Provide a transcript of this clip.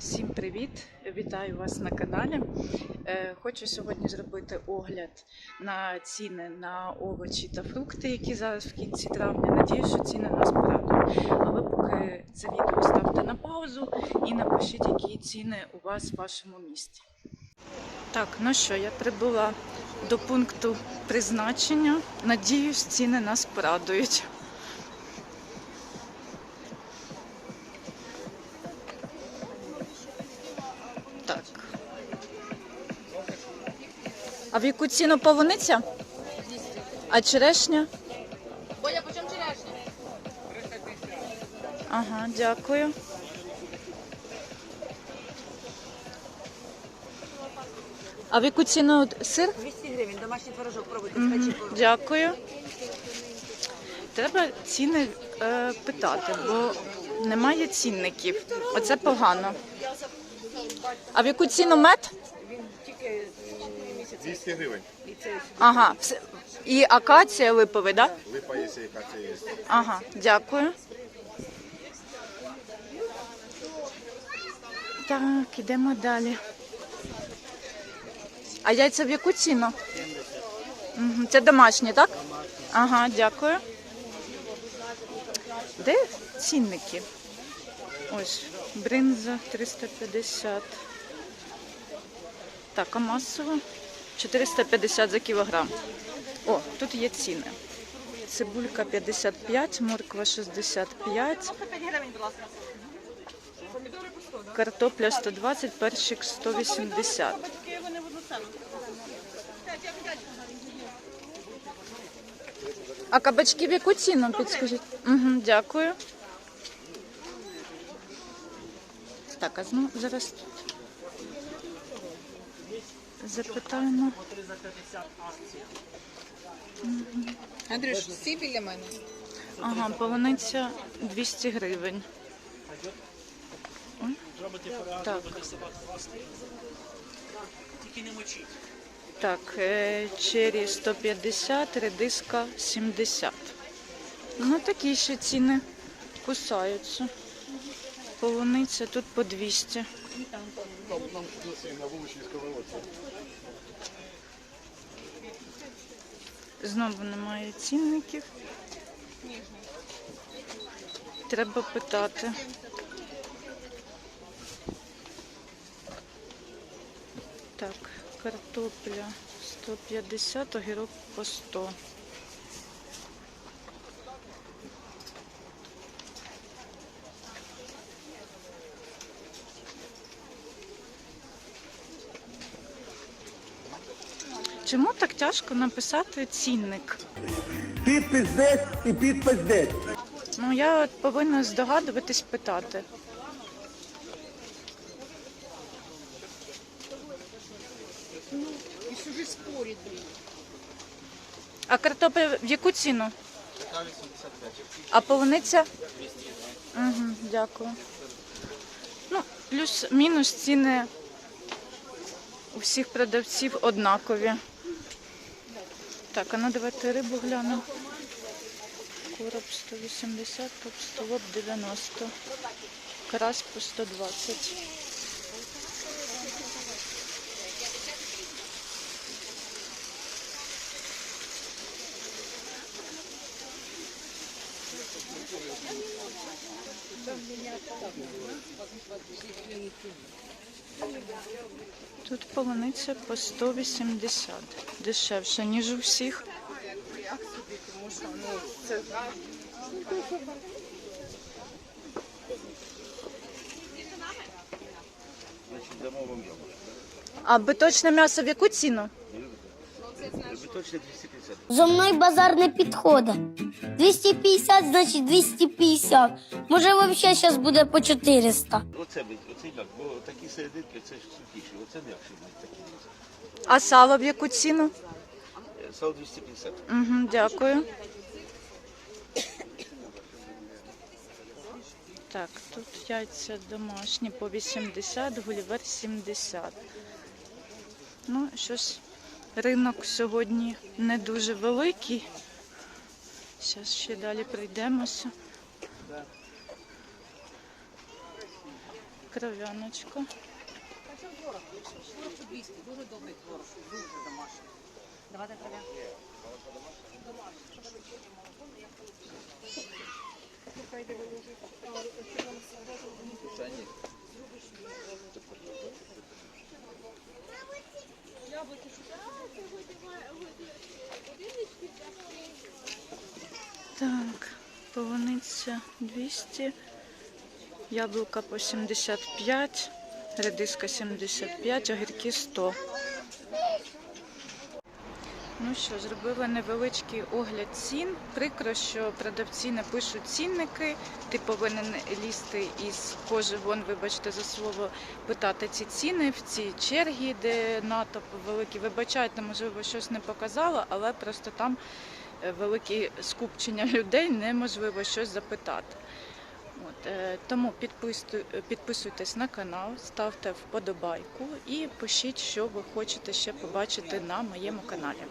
Всім привіт! Вітаю вас на каналі. Е, Хочу сьогодні зробити огляд на ціни на овочі та фрукти, які зараз в кінці травня. Надію, що ціни нас порадують. А ви поки це відео ставте на паузу і напишіть, які ціни у вас в вашому місті. Так, ну що, я прибула до пункту призначення. Надіюсь, ціни нас порадують. А в яку ціну полуниця? А черешня? Оля, почем черешня? Ага, дякую. А в яку ціну сир? 200 гривень, домашній творожок, пробуйте, скачі творожок. Дякую. Треба ціни е, питати, бо немає цінників. Оце погано. А в яку ціну мед? Він 200 гривень. Ага. все. І акація липовий, так? Да? Липа є, яка це є. Ага, дякую. Так, ідемо далі. А яйця в яку ціну? Мгм, Це домашні, так? Ага, дякую. Де цінники? Ось, бринза 350. Так, а масово? 450 за кілограм. О, тут є ціни. Цибулька 55, морква 65, 5 гривень, будь ласка. Помідори по 100, так? картопля 120, перчик 180. Батьки вони в одну ціну. А кабачки в яку ціну підскажіть? Угу, дякую. Так, а ну зараз тут запитаємо. Андрюш, всі біля мене. Ага, полуниця 200 гривень. Так. Так, е, чері 150, редиска 70. Ну, такі ще ціни кусаються. Полуниця тут по 200. На вуличній сковородці. Знову немає цінників. Треба питати. Так, картопля 150, огірок по 100. Чому так тяжко написати цінник? Підпис десь і підпис десь. Ну, я от повинна здогадуватись питати. І сюди спорить, блін. А картопля в яку ціну? А полуниця? Угу, дякую. Ну, плюс-мінус ціни у всіх продавців однакові. Так, а ну давайте рибу глянемо. Короб 180, топстолоб 90. Карась по 120. Тут полуниця по 180. Дешевше, ніж у всіх. А биточне м'ясо в яку ціну? Зо мною базар не підходить. 250, значить 250. Може, взагалі зараз буде по 400. Оце бить, оцей як, бо такі серединки, це ж сухіші, оце м'якші будуть такі. А сало в яку ціну? Е, Сало 250. Угу, дякую. Так, тут яйця домашні по 80, гулівер 70. Ну, щось ринок сьогодні не дуже великий. Зараз ще далі пройдемося. Кров'яночка. Творог? Творог по 200, дуже добрий творог, дуже домашній. Давайте кров'я. Так, полуниця 200, яблука по 75, редиска 75, огірки 100. Ну що, зробила невеличкий огляд цін. Прикро, що продавці не пишуть цінники. Ти повинен лізти із кожи вон, вибачте за слово, питати ці ціни в цій чергі, де натовп великий. Вибачайте, можливо, щось не показала, але просто там великі скупчення людей, неможливо щось запитати. От, е, тому підписуй- підписуйтесь на канал, ставте вподобайку і пишіть, що ви хочете ще побачити на моєму каналі.